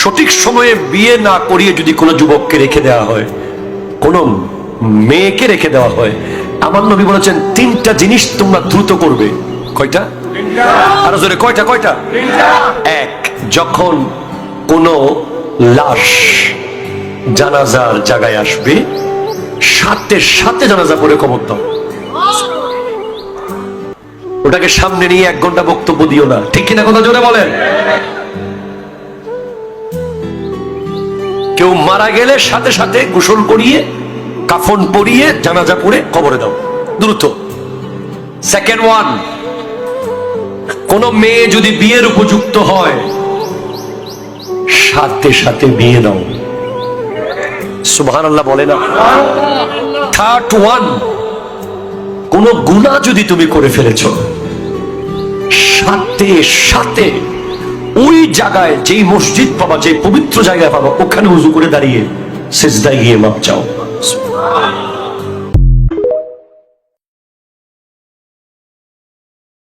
সঠিক সময়ে বিয়ে না করিয়ে যদি কোনো যুবককে রেখে দেওয়া হয়, কোনো মেয়েকে রেখে দেওয়া হয়, আমার নবী বলেছেন, তিনটা জিনিস তোমরা দ্রুত করবে। কয়টা? আরও জোরে, কয়টা কয়টা? এক, যখন কোনো লাশ জানাজার জায়গায় আসবে, সাথে সাথে জানাজা পড়ে কবর দাও। ওটাকে সামনে নিয়ে এক ঘণ্টা বক্তব্য দিও না। ঠিক কিনা কথা জোরে বলেন? কেউ মারা গেলে সাথে সাথে গোসল করিয়ে, কাফন পরিয়ে জানাজা পড়ে কবরে দাও। দ্রুত। সেকেন্ড ওয়ান কোন মেয়ে যদি বিয়ের উপযুক্ত হয়, সাথে সাথে বিয়ে নাও। সুবহান আল্লাহ বলে না? থার্ড ওয়ান কোন গুণা যদি তুমি করে ফেলেছ, সাথে সাথে ওই জায়গায় যেই মসজিদ পাবা যে পবিত্র জায়গায় পাবা, ওখানে উজু করে দাঁড়িয়ে সেজদায় গিয়ে মাপ চাও।